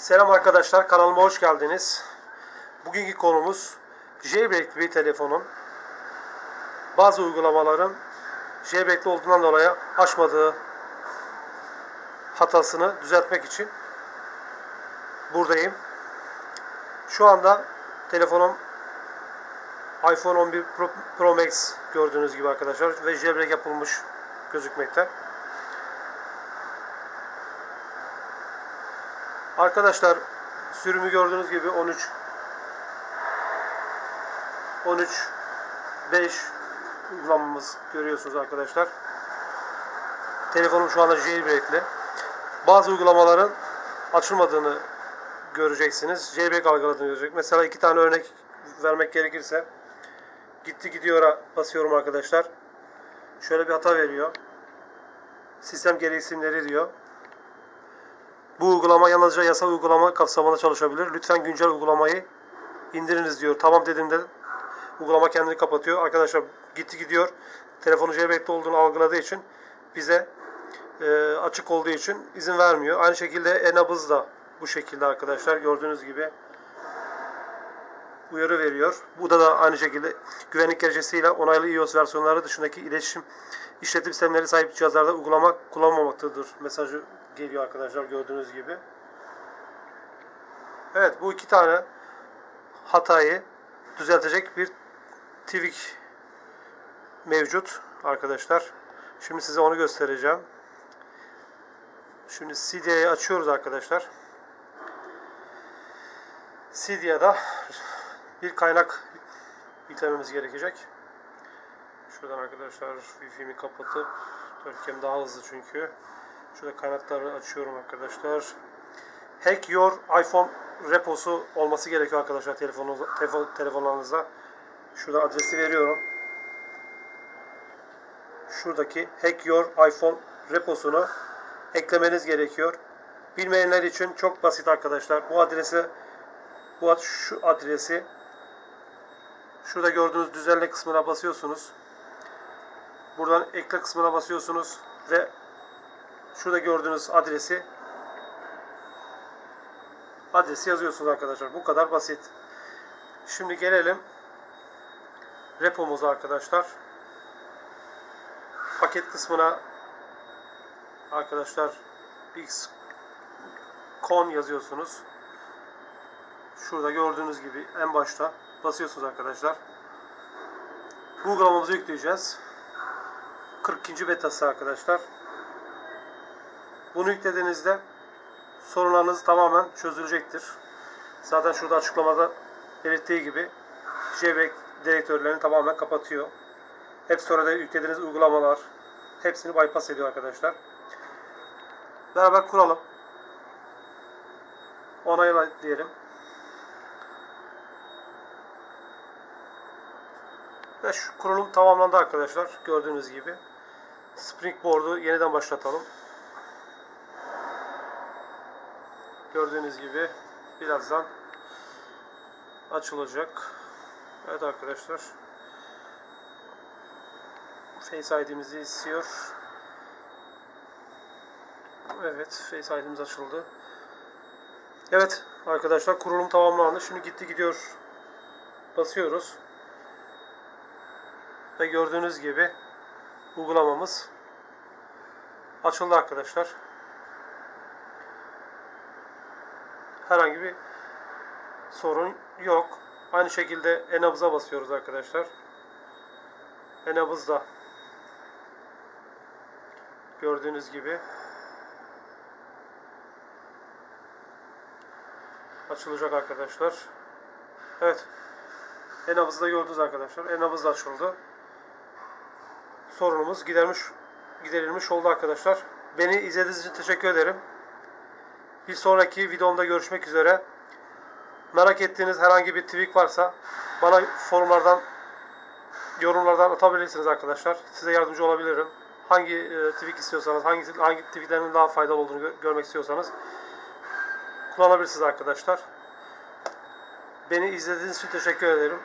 Selam arkadaşlar, kanalıma hoş geldiniz. Bugünkü konumuz jailbreak bir telefonun bazı uygulamaların jailbreakli olduğundan dolayı açmadığı hatasını düzeltmek için buradayım. Şu anda telefonum iPhone 11 Pro, Pro Max gördüğünüz gibi arkadaşlar ve jailbreak yapılmış gözükmekte. Arkadaşlar sürümü gördüğünüz gibi 13 13 5 uygulamamız görüyorsunuz arkadaşlar. Telefonum şu anda jailbreak'li. Bazı uygulamaların açılmadığını göreceksiniz. Jailbreak algıladığını görecek. Mesela iki tane örnek vermek gerekirse gitti gidiyor'a basıyorum arkadaşlar. Şöyle bir hata veriyor. Sistem gereksinimleri diyor. Bu uygulama yalnızca yasal uygulama kapsamında çalışabilir. Lütfen güncel uygulamayı indiriniz diyor. Tamam dediğimde uygulama kendini kapatıyor. Arkadaşlar gitti gidiyor. Telefonu jailbreak'te olduğunu algıladığı için bize e, açık olduğu için izin vermiyor. Aynı şekilde Enabız da bu şekilde arkadaşlar gördüğünüz gibi uyarı veriyor. Bu da da aynı şekilde güvenlik derecesiyle onaylı iOS versiyonları dışındaki iletişim işletim sistemleri sahip cihazlarda uygulama kullanmamaktadır mesajı geliyor arkadaşlar gördüğünüz gibi. Evet bu iki tane hatayı düzeltecek bir tweak mevcut arkadaşlar. Şimdi size onu göstereceğim. Şimdi CD'yi açıyoruz arkadaşlar. CD'ye bir kaynak yüklememiz gerekecek. Şuradan arkadaşlar Wi-Fi'mi kapatıp Türkiye'm daha hızlı çünkü. Şurada kaynakları açıyorum arkadaşlar. Hack Your iPhone reposu olması gerekiyor arkadaşlar telefonunuzda, telefon, telefonlarınızda. Şurada adresi veriyorum. Şuradaki Hack Your iPhone reposunu eklemeniz gerekiyor. Bilmeyenler için çok basit arkadaşlar. Bu adresi bu şu adresi şurada gördüğünüz düzenle kısmına basıyorsunuz. Buradan ekle kısmına basıyorsunuz ve şurada gördüğünüz adresi adresi yazıyorsunuz arkadaşlar. Bu kadar basit. Şimdi gelelim repomuza arkadaşlar. Paket kısmına arkadaşlar xcon yazıyorsunuz. Şurada gördüğünüz gibi en başta basıyorsunuz arkadaşlar. Bu uygulamamızı yükleyeceğiz. 42. betası arkadaşlar. Bunu yüklediğinizde sorunlarınız tamamen çözülecektir. Zaten şurada açıklamada belirttiği gibi jailbreak direktörlerini tamamen kapatıyor. App Store'da yüklediğiniz uygulamalar hepsini bypass ediyor arkadaşlar. Beraber kuralım. Onayla diyelim. Ve şu kurulum tamamlandı arkadaşlar. Gördüğünüz gibi. Springboard'u yeniden başlatalım. Gördüğünüz gibi birazdan açılacak. Evet arkadaşlar. Face ID'mizi istiyor. Evet, Face ID'miz açıldı. Evet arkadaşlar kurulum tamamlandı. Şimdi gitti gidiyor. Basıyoruz. Ve gördüğünüz gibi uygulamamız açıldı arkadaşlar. Herhangi bir sorun yok. Aynı şekilde enabız'a basıyoruz arkadaşlar. Enabız da gördüğünüz gibi açılacak arkadaşlar. Evet. Enabız'ı da gördünüz arkadaşlar. Enabız da açıldı. Sorunumuz gidermiş giderilmiş oldu arkadaşlar. Beni izlediğiniz için teşekkür ederim. Bir sonraki videomda görüşmek üzere. Merak ettiğiniz herhangi bir tweak varsa bana forumlardan yorumlardan atabilirsiniz arkadaşlar. Size yardımcı olabilirim. Hangi e, tweak istiyorsanız, hangi hangi tweaklerin daha faydalı olduğunu gö- görmek istiyorsanız kullanabilirsiniz arkadaşlar. Beni izlediğiniz için teşekkür ederim.